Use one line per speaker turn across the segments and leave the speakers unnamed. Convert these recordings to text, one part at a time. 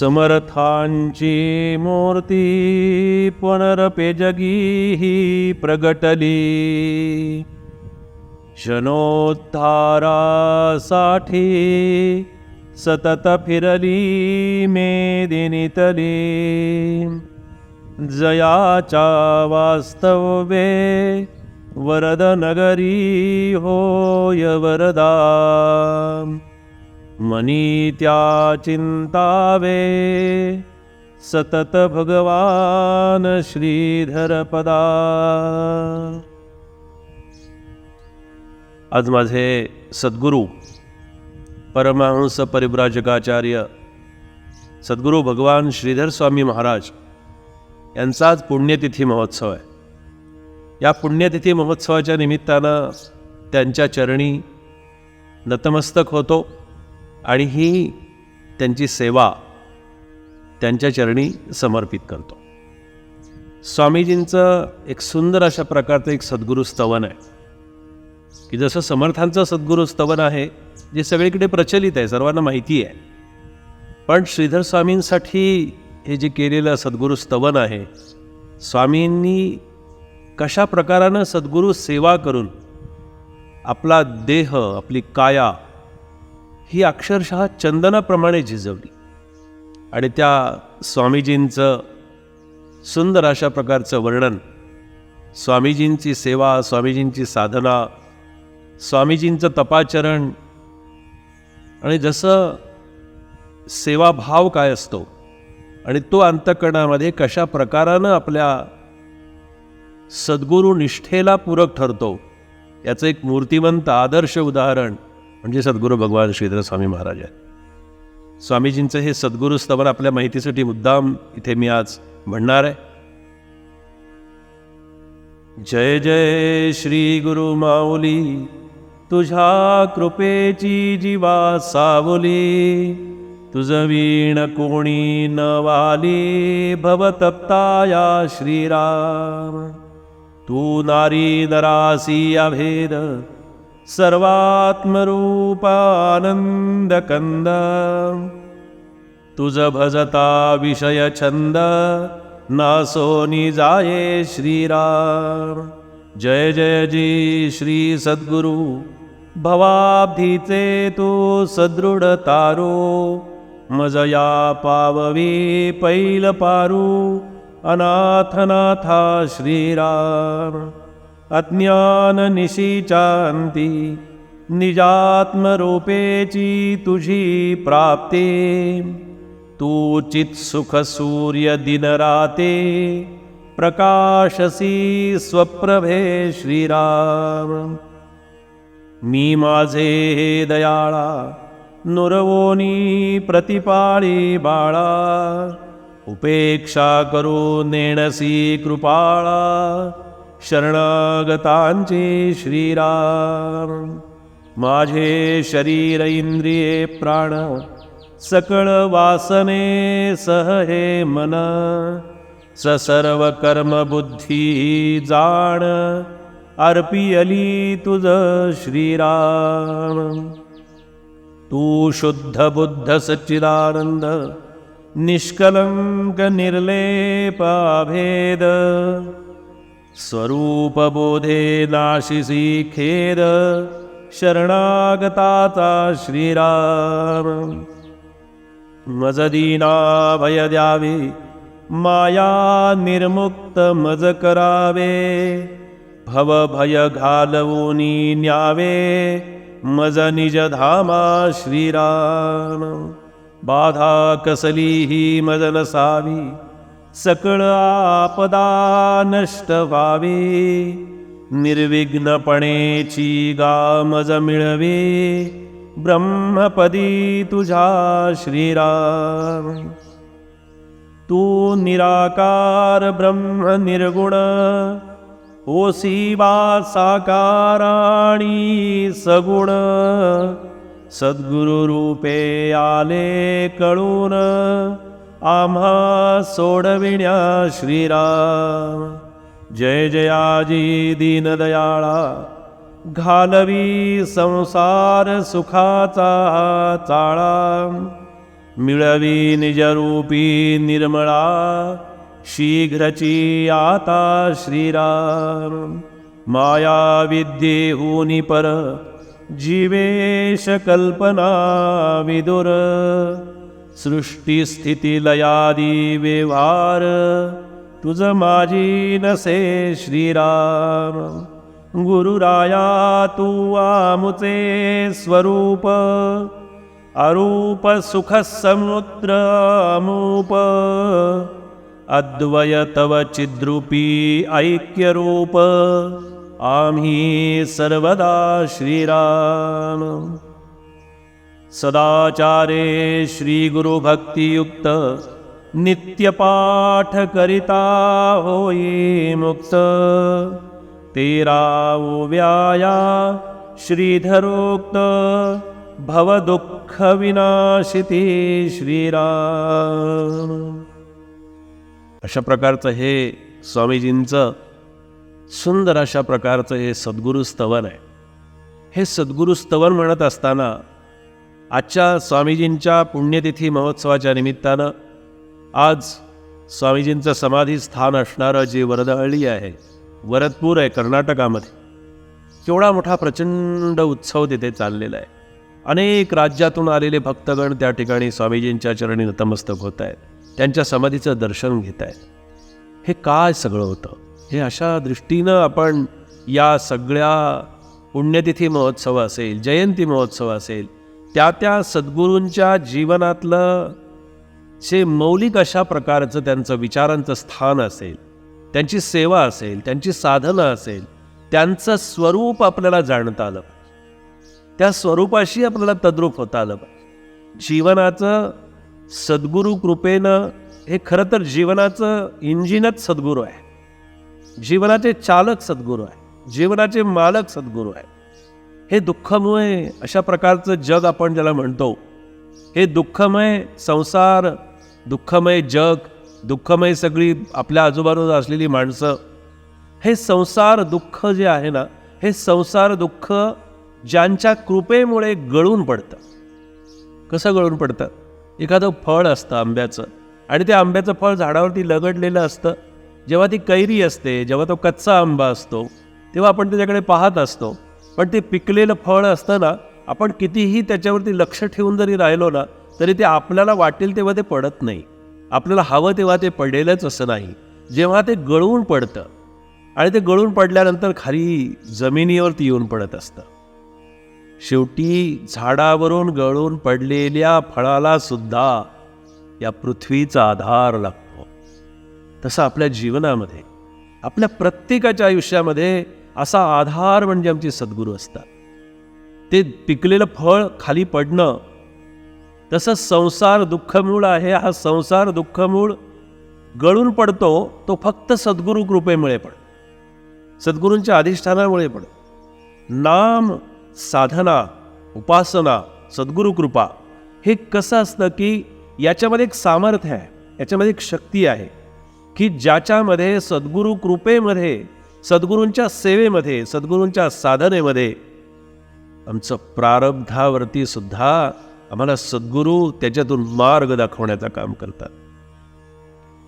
समर्थांची मूर्ती पुनरपे जगी ही प्रगटली. क्षणोद्धारासाठी सतत फिरली मेदिनीतली. जयाच्या वास्तव्ये वरद नगरी होय वरदा. मनी त्या चिंतावे सतत भगवान श्रीधर पदा आज माझे सद्गुरू परमहंस परिव्राजकाचार्य सद्गुरू भगवान श्रीधर स्वामी महाराज यांचाच पुण्यतिथी महोत्सव आहे. या पुण्यतिथी महोत्सवाच्या निमित्तानं त्यांच्या चरणी नतमस्तक होतो. आणि ही त्यांची सेवा त्यांच्या चरणी समर्पित करतो. स्वामीजींचं एक सुंदर अशा प्रकारचं एक सद्गुरू स्तवन आहे. की जसं समर्थांचं सद्गुरू स्तवन आहे जे सगळीकडे प्रचलित आहे सर्वांना माहिती आहे. पण श्रीधर स्वामींसाठी हे जे केलेलं सद्गुरू स्तवन आहे स्वामींनी कशा प्रकारानं सद्गुरू सेवा करून आपला देह आपली काया ही अक्षरशः चंदनाप्रमाणे झिजवली. आणि त्या स्वामीजींचं सुंदर अशा प्रकारचं वर्णन स्वामीजींची सेवा स्वामीजींची साधना स्वामीजींचं तपाचरण आणि जसं सेवाभाव काय असतो आणि तो अंतकरणामध्ये कशा प्रकारानं आपल्या सद्गुरू निष्ठेला पूरक ठरतो याचं एक मूर्तिवंत आदर्श उदाहरण म्हणजे सद्गुरू भगवान श्रीधर स्वामी महाराज आहेत. स्वामीजींचं हे सद्गुरू स्तवन आपल्या माहितीसाठी मुद्दाम इथे मी आज म्हणणार आहे. जय जय श्री गुरु माऊली तुझ्या कृपेची जीवा सावली तुझं वीण कोणी न वाली भवतप्ताया श्रीराम. तू नारी नरासी अभेद सर्वात्मरूपानंदकंद तुझ भजता विषय छंद नासोनी जाये श्रीराम। जय जय जी श्री सद्गुरु। भवाब्धीचे तू सदृढ तारो। मजया पाववी पैल पारू। अनाथनाथा श्रीराम। अज्ञान निशीचांती निजात्मरूपेची तुझी प्राप्ते। तू चित सुख सूर्य दिनराते प्रकाशसी स्वप्रभे श्रीराम। मी माझे दयाळा नुरवोनी प्रतिपाळी बाळा। उपेक्षा करू नेणसी कृपाळा। शरणागतांचे श्रीराम. माझे शरीर इंद्रिये प्राण सकळ वासने सह हे मन. स सर्व कर्म बुद्धी जाण अर्पियली तुझ श्रीराम. तू शुद्ध बुद्ध सच्चिदानंद निष्कलंक निर्लेप स्वरूपबोधे बोधे नाशिषिखेद शरणागता श्रीराम। मज माया निर्मुक्त मज करावे भव भयघालवो मज निजधामा श्रीराम। बाधा कसलिहि मज लसावि सकळ आपदा नष्ट व्हावी. निर्विघ्नपणेची गामज मिळवे. ब्रह्मपदी तुझा श्रीराम. तू निराकार ब्रह्म निर्गुण. ओसी वा साकाराणी सगुण. सद्गुरु रूपे आले कळून. आम्हा सोडविण्या श्रीराम. जय जयाजी दीनदयाळा घालवी संसार सुखाचा चाळा. मिळवी निजरूपी निर्मळा. शीघ्रची आता श्रीराम. माया विद्येहूनी पर जीवेश कल्पना विदुर. सृष्टीस्थिती लयादी व्यवहार तुझ माझी नसे श्रीराम। गुरुराया तू आमुचे स्वरूप। अरूप सुख समुद्र अमूप। अद्वय तव चिद्रूपी ऐक्यरूप। आम्ही सर्वदा श्रीराम। सदाचारे श्रीगुरुभक्तियुक्त नित्यपाठ करिता होई मुक्त। तेराव्याया श्रीधरोक्त भवदुःख विनाशिती श्रीराम। अशा प्रकारचं हे स्वामीजींचं सुंदर अशा प्रकारचं हे सद्गुरू स्तवन आहे. हे सद्गुरू स्तवन म्हणत असताना आजच्या स्वामीजींच्या पुण्यतिथी महोत्सवाच्या निमित्तानं आज स्वामीजींचं समाधी स्थान असणारं जे वरदहळ्ळी आहे वरदपूर आहे कर्नाटकामध्ये केवढा मोठा प्रचंड उत्सव तिथे चाललेला आहे. अनेक राज्यातून आलेले भक्तगण त्या ठिकाणी स्वामीजींच्या चरणी नतमस्तक होत आहेत त्यांच्या समाधीचं दर्शन घेत आहेत. हे काय सगळं होतं? हे अशा दृष्टीनं आपण या सगळ्या पुण्यतिथी महोत्सव असेल जयंती महोत्सव असेल त्या त्या सद्गुरूंच्या जीवनातलं जे मौलिक अशा प्रकारचं त्यांचं विचारांचं स्थान असेल त्यांची सेवा असेल त्यांची साधनं असेल त्यांचं स्वरूप आपल्याला जाणता आलं त्या स्वरूपाशी आपल्याला तद्रूप होता आलं जीवनाचं सद्गुरू कृपेनं हे खरं तर जीवनाचं इंजिनच सद्गुरू आहे. जीवनाचे चालक सद्गुरू आहे. जीवनाचे मालक सद्गुरू आहे. हे दुःखमय अशा प्रकारचं जग आपण ज्याला म्हणतो हे दुःखमय संसार दुःखमय जग दुःखमय सगळी आपल्या आजूबाजूला असलेली माणसं हे संसार दुःख जे आहे ना हे संसार दुःख ज्यांच्या कृपेमुळे गळून पडतं. कसं गळून पडतं? एखादं फळ असतं आंब्याचं आणि ते आंब्याचं फळ झाडावरती लगडलेलं असतं जेव्हा ती कैरी असते जेव्हा तो कच्चा आंबा असतो तेव्हा आपण त्याच्याकडे पाहत असतो पण ते पिकलेलं फळ असतं ना आपण कितीही त्याच्यावरती लक्ष ठेवून जरी राहिलो ना तरी ते आपल्याला वाटेल तेव्हा ते पडत नाही. आपल्याला हवं तेव्हा ते पडेलच असं नाही. जेव्हा ते गळून पडतं आणि ते गळून पडल्यानंतर खाली जमिनीवरती येऊन पडत असतं. शेवटी झाडावरून गळून पडलेल्या फळाला सुद्धा या पृथ्वीचा आधार लागतो. तसं आपल्या जीवनामध्ये आपल्या प्रत्येकाच्या आयुष्यामध्ये असा आधार म्हणजे आमचे सद्गुरू असतात. ते पिकलेलं फळ खाली पडणं तसं संसार दुःखमूळ आहे. हा संसार दुःखमूळ गळून पडतो तो फक्त सद्गुरू कृपेमुळे पण सद्गुरूंच्या अधिष्ठानामुळे पण. नाम साधना उपासना सद्गुरू कृपा हे कसं असतं की याच्यामध्ये एक सामर्थ्य आहे याच्यामध्ये एक शक्ती आहे की ज्याच्यामध्ये सद्गुरू कृपेमध्ये सद्गुरूंच्या सेवेमध्ये सद्गुरूंच्या साधनेमध्ये आमचं प्रारब्धावरती सुद्धा आम्हाला सद्गुरू त्याच्यातून मार्ग दाखवण्याचं काम करतात.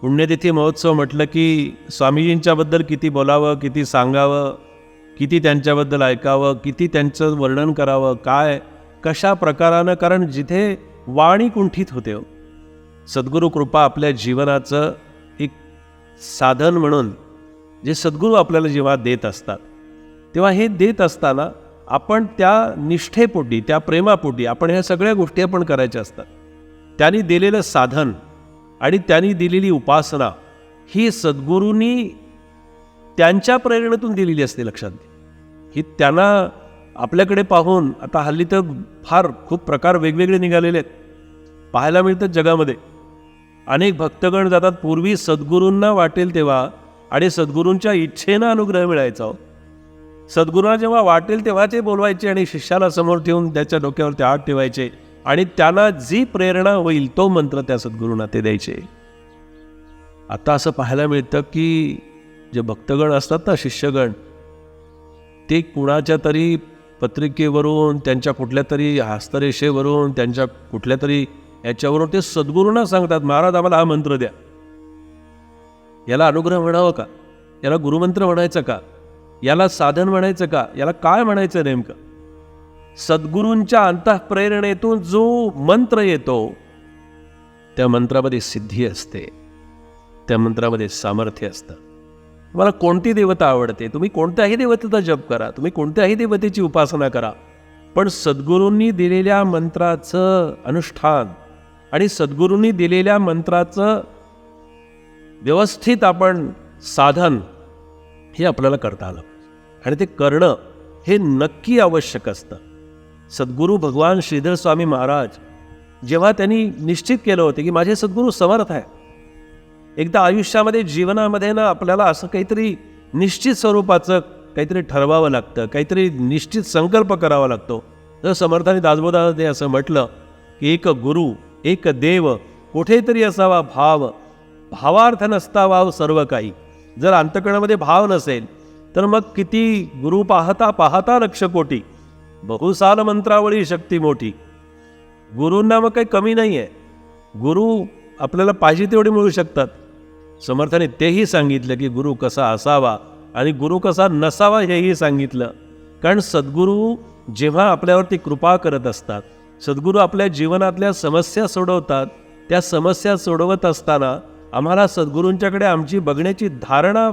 पुण्यतिथी महोत्सव म्हटलं की स्वामीजींच्याबद्दल किती बोलावं किती सांगावं किती त्यांच्याबद्दल ऐकावं किती त्यांचं वर्णन करावं काय कशा प्रकारानं कारण जिथे वाणी कुंठित होते हो. सद्गुरू कृपा आपल्या जीवनाचं एक साधन म्हणून जे सद्गुरू आपल्याला जेव्हा देत असतात तेव्हा हे देत असताना आपण त्या निष्ठेपोटी त्या प्रेमापोटी आपण ह्या सगळ्या गोष्टी आपण करायच्या असतात. त्यांनी दिलेलं साधन आणि त्यांनी दिलेली उपासना ही सद्गुरूंनी त्यांच्या प्रेरणेतून दिलेली असते लक्षात घ्या. ही त्यांना आपल्याकडे पाहून आता हल्ली तर फार खूप प्रकार वेगवेगळे निघालेले आहेत. पाहायला मिळतात जगामध्ये. अनेक भक्तगण जातात. पूर्वी सद्गुरूंना वाटेल तेव्हा आणि सद्गुरूंच्या इच्छेनं अनुग्रह मिळायचा हो. सद्गुरूंना जेव्हा वाटेल तेव्हा ते बोलवायचे आणि शिष्याला समोर ठेवून त्याच्या डोक्यावरती हात ठेवायचे आणि त्याला जी प्रेरणा होईल तो मंत्र त्या सद्गुरूंना ते द्यायचे. आता असं पाहायला मिळतं की जे भक्तगण असतात ना शिष्यगण ते कुणाच्या तरी पत्रिकेवरून त्यांच्या कुठल्या तरी हस्तरेषेवरून त्यांच्या कुठल्या तरी याच्यावरून ते सद्गुरूंना सांगतात महाराज आम्हाला हा मंत्र द्या. याला अनुग्रह म्हणावं का? याला गुरुमंत्र म्हणायचं का? याला साधन म्हणायचं का? याला काय म्हणायचं नेमकं? सद्गुरूंच्या अंतःप्रेरणेतून जो मंत्र येतो त्या मंत्रामध्ये सिद्धी असते. त्या मंत्रामध्ये सामर्थ्य असतं. तुम्हाला कोणती देवता आवडते? तुम्ही कोणत्याही देवतेचा जप करा. तुम्ही कोणत्याही देवतेची उपासना करा. पण सद्गुरूंनी दिलेल्या मंत्राचं अनुष्ठान आणि सद्गुरूंनी दिलेल्या मंत्राचं व्यवस्थित आपण साधन हे आपल्याला करता आलं. आणि ते करणं हे नक्की आवश्यक असतं. सद्गुरू भगवान श्रीधर स्वामी महाराज जेव्हा त्यांनी निश्चित केलं होतं की माझे सद्गुरू समर्थ आहे एकदा आयुष्यामध्ये जीवनामध्ये ना आपल्याला असं काहीतरी निश्चित स्वरूपाचं काहीतरी ठरवावं लागतं काहीतरी निश्चित संकल्प करावा लागतो. जर समर्थाने दासबोधामध्ये असं म्हटलं की एक गुरु एक देव कुठेतरी असावा भाव भावार्थ नसता वाव सर्व काही. जर अंतकणामध्ये भाव नसेल तर मग किती गुरु पाहता पाहता लक्ष कोटी बहुसाल मंत्रावळी शक्ती मोठी. गुरूंना मग काही कमी नाही आहे गुरु आपल्याला पाहिजे तेवढे मिळू शकतात. समर्थाने तेही सांगितलं की गुरु कसा असावा आणि गुरु कसा नसावा हेही सांगितलं. कारण सद्गुरू जेव्हा आपल्यावरती कृपा करत असतात सद्गुरू आपल्या जीवनातल्या समस्या सोडवतात त्या समस्या सोडवत असताना आम्हाला सद्गुरूंच्याकडे आमची बघण्याची धारणा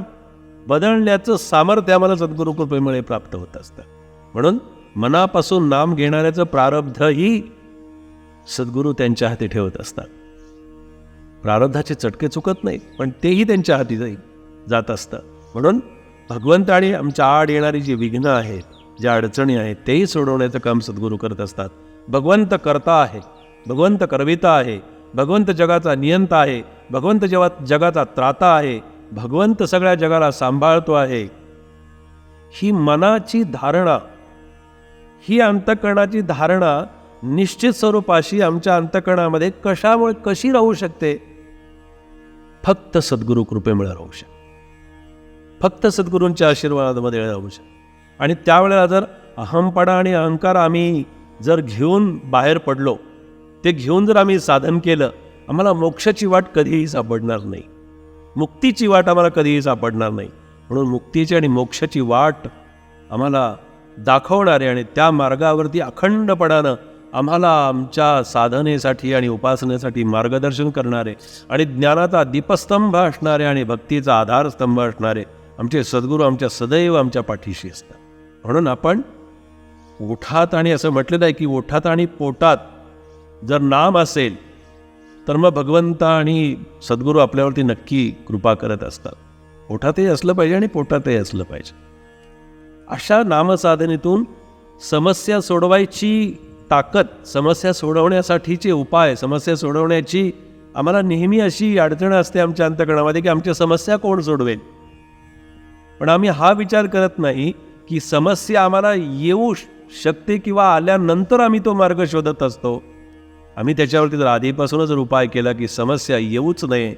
बदलण्याचं सामर्थ्य आम्हाला सद्गुरू कृपेमुळे प्राप्त होत असतं. म्हणून मनापासून नाम घेणाऱ्याचं प्रारब्धही सद्गुरू त्यांच्या हाती ठेवत असतात. प्रारब्धाचे चटके चुकत नाहीत पण तेही त्यांच्या हाती जाईल जात असतं. म्हणून भगवंत आणि आमच्या आड येणारी जी विघ्न आहेत ज्या अडचणी आहेत तेही सोडवण्याचं काम सद्गुरू करत असतात. भगवंत करता आहे भगवंत करविता आहे भगवंत जगाचा नियंता आहे भगवंत जेव्हा जगाचा त्राता आहे भगवंत सगळ्या जगाला सांभाळतो आहे. ही मनाची धारणा ही अंतकरणाची धारणा निश्चित स्वरूपाशी आमच्या अंतकरणामध्ये कशामुळे कशी राहू शकते? फक्त सद्गुरू कृपेमुळे राहू शकते. फक्त सद्गुरूंच्या आशीर्वादामध्ये राहू शकते. आणि त्यावेळेला जर अहमपणा आणि अहंकार आम्ही जर घेऊन बाहेर पडलो ते घेऊन जर आम्ही साधन केलं आम्हाला मोक्षाची वाट कधीही सापडणार नाही. मुक्तीची वाट आम्हाला कधीही सापडणार नाही. म्हणून मुक्तीची आणि मोक्षाची वाट आम्हाला दाखवणारे आणि त्या मार्गावरती अखंडपणानं आम्हाला आमच्या साधनेसाठी आणि उपासनेसाठी मार्गदर्शन करणारे आणि ज्ञानाचा दीपस्तंभ असणारे आणि भक्तीचा आधारस्तंभ असणारे आमचे सद्गुरू आमच्या सदैव आमच्या पाठीशी असतात. म्हणून आपण ओठात आणि असं म्हटलेलं आहे की ओठात आणि पोटात जर नाम असेल तर मग भगवंत आणि सद्गुरू आपल्यावरती नक्की कृपा करत असतात. पोटातही असलं पाहिजे आणि पोटातही असलं पाहिजे. अशा नामसाधनेतून समस्या सोडवायची ताकद समस्या सोडवण्यासाठीचे उपाय समस्या सोडवण्याची आम्हाला नेहमी अशी अडचण असते आमच्या अंतकरणामध्ये की आमच्या समस्या कोण सोडवेल? पण आम्ही हा विचार करत नाही की समस्या आम्हाला येऊ शकते किंवा आल्यानंतर आम्ही तो मार्ग शोधत असतो. आम्ही त्याच्यावरती जर आधीपासूनच जर उपाय केला की समस्या येऊच नये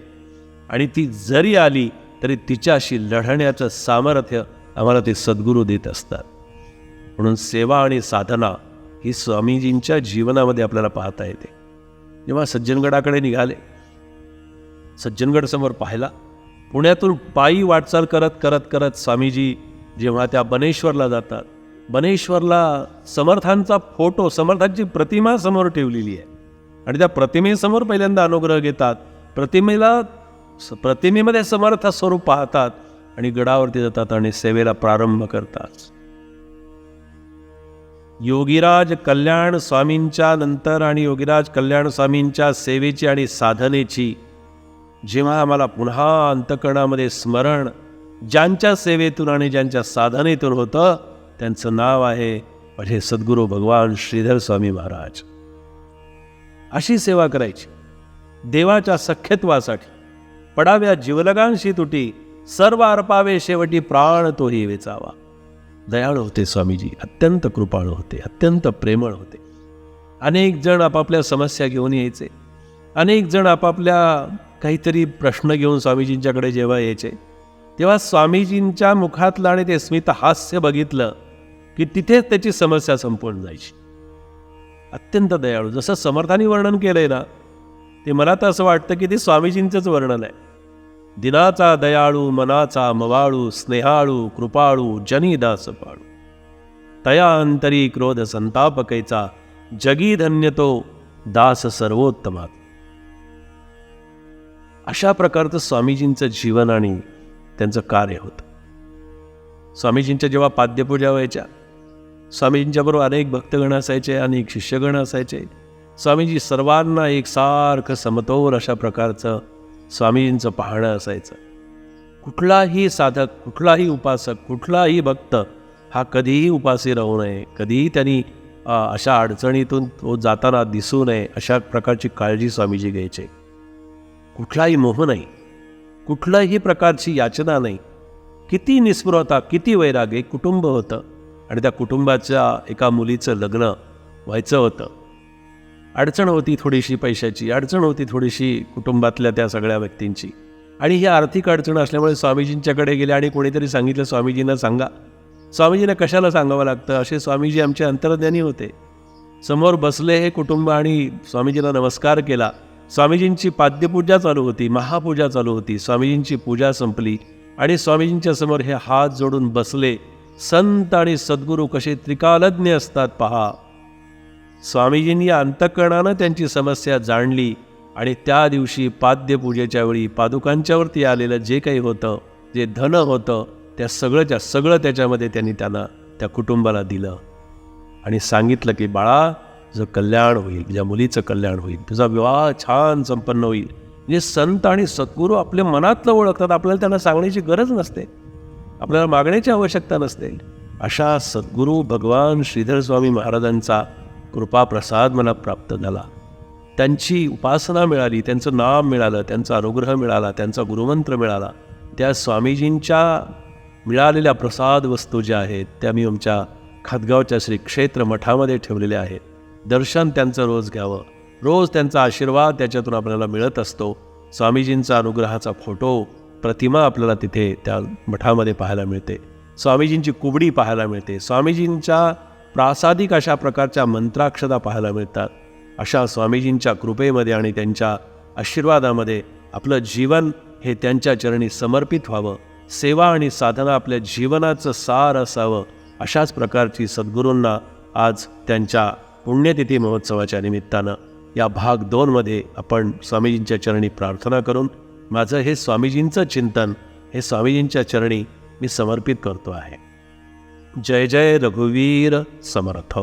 आणि ती जरी आली तरी तिच्याशी लढण्याचं सामर्थ्य आम्हाला ते सद्गुरू देत असतात. म्हणून सेवा आणि साधना ही स्वामीजींच्या जीवनामध्ये आपल्याला पाहता येते. जेव्हा सज्जनगडाकडे निघाले सज्जनगड समोर पाहिला पुण्यातून पायी वाटचाल करत करत करत स्वामीजी जेव्हा त्या बनेश्वरला जातात बनेश्वरला समर्थांचा फोटो समर्थांची प्रतिमा समोर ठेवलेली आहे. आणि त्या प्रतिमेसमोर पहिल्यांदा अनुग्रह घेतात. प्रतिमेला प्रतिमेमध्ये समर्थ स्वरूप पाहतात आणि गडावरती जातात आणि सेवेला प्रारंभ करतात. योगीराज कल्याण स्वामींच्या नंतर आणि योगीराज कल्याण स्वामींच्या सेवेची आणि साधनेची जेव्हा आम्हाला पुन्हा अंतकरणामध्ये स्मरण ज्यांच्या सेवेतून आणि ज्यांच्या साधनेतून होतं त्यांचं नाव आहे म्हणजे सद्गुरू भगवान श्रीधर स्वामी महाराज. अशी सेवा करायची. देवाच्या सख्यत्वासाठी. पडाव्या जीवलगांशी तुटी सर्व अर्पावे शेवटी प्राण तोही वेचावा. दयाळू होते स्वामीजी अत्यंत कृपाळू होते अत्यंत प्रेमळ होते. अनेक जण आपापल्या समस्या घेऊन यायचे. अनेक जण आपापल्या काहीतरी प्रश्न घेऊन स्वामीजींच्याकडे जेव्हा यायचे तेव्हा स्वामीजींच्या मुखातलं आणि ते स्मित हास्य बघितलं की तिथेच त्याची समस्या संपून जायची. अत्यंत दयाळू. जसं समर्थानी वर्णन केलंय ना ते मला तर असं वाटतं की ते स्वामीजींचंच वर्णन आहे. दिनाचा दयाळू मनाचा मवाळू स्नेहाळू कृपाळू जनीदास पाळू तया अंतरी क्रोध संतापकैचा जगी धन्य तो दास सर्वोत्तमात. अशा प्रकारचं स्वामीजींचं जीवन आणि त्यांचं कार्य होतं. स्वामीजींच्या जेव्हा पाद्यपूजा व्हायच्या स्वामीजींच्याबरोबर अनेक भक्तगण असायचे अनेक शिष्यगण असायचे. स्वामीजी सर्वांना एकसारखं समतोल अशा प्रकारचं स्वामीजींचं पाहणं असायचं. कुठलाही साधक कुठलाही उपासक कुठलाही भक्त हा कधीही उपासी राहू नये. कधीही त्यांनी अशा अडचणीतून तो जाताना दिसू नये अशा प्रकारची काळजी स्वामीजी घ्यायचे. कुठलाही मोह नाही. कुठल्याही प्रकारची याचना नाही. किती निस्पृहता किती वैराग्य कुटुंब होतं. आणि त्या कुटुंबाच्या एका मुलीचं लग्न व्हायचं होतं. अडचण होती थोडीशी पैशाची अडचण होती थोडीशी कुटुंबातल्या त्या सगळ्या व्यक्तींची. आणि ही आर्थिक अडचण असल्यामुळे स्वामीजींच्याकडे गेले आणि कोणीतरी सांगितलं स्वामीजींना सांगा. स्वामीजींना कशाला सांगावं लागतं? असे स्वामीजी आमचे अंतर्ज्ञानी होते. समोर बसले हे कुटुंब आणि स्वामीजींना नमस्कार केला. स्वामीजींची पाद्यपूजा चालू होती महापूजा चालू होती. स्वामीजींची पूजा संपली आणि स्वामीजींच्या समोर हे हात जोडून बसले. संत आणि सद्गुरू कसे त्रिकालज्ञ असतात पहा. स्वामीजींनी अंतकरणानं त्यांची समस्या जाणली आणि त्या दिवशी पाद्यपूजेच्या वेळी पादुकांच्यावरती आलेलं जे काही होतं जे धन होतं त्या सगळंच्या सगळं त्याच्यामध्ये त्यांनी त्यांना त्या कुटुंबाला दिलं. आणि सांगितलं की बाळा तुझं कल्याण होईल तुझ्या मुलीचं कल्याण होईल तुझा विवाह छान संपन्न होईल. म्हणजे संत आणि सद्गुरू आपल्या मनातलं ओळखतात आपल्याला त्यांना सांगण्याची गरज नसते. आपल्याला मागण्याची आवश्यकता नसते. अशा सद्गुरू भगवान श्रीधर स्वामी महाराजांचा कृपाप्रसाद मला प्राप्त झाला. त्यांची उपासना मिळाली त्यांचं नाम मिळालं त्यांचा अनुग्रह मिळाला त्यांचा गुरुमंत्र मिळाला. त्या स्वामीजींच्या मिळालेल्या प्रसाद वस्तू ज्या आहेत त्या मी आमच्या खातगावच्या श्री क्षेत्र मठामध्ये ठेवलेल्या आहेत. दर्शन त्यांचं रोज घ्यावं. रोज त्यांचा आशीर्वाद त्याच्यातून आपल्याला मिळत असतो. स्वामीजींचा अनुग्रहाचा फोटो प्रतिमा आपल्याला तिथे त्या मठामध्ये पाहायला मिळते. स्वामीजींची कुबडी पाहायला मिळते. स्वामीजींच्या प्रासादिक अशा प्रकारच्या मंत्राक्षता पाहायला मिळतात. अशा स्वामीजींच्या कृपेमध्ये आणि त्यांच्या आशीर्वादामध्ये आपलं जीवन हे त्यांच्या चरणी समर्पित व्हावं. सेवा आणि साधना आपल्या जीवनाचं सार असावं अशाच प्रकारची सद्गुरूंना आज त्यांच्या पुण्यतिथी महोत्सवाच्या निमित्तानं या भाग दोनमध्ये आपण स्वामीजींच्या चरणी प्रार्थना करून माझं हे स्वामीजींचं चिंतन हे स्वामीजींच्या चरणी मी समर्पित करतो आहे. जय जय रघुवीर समर्थ.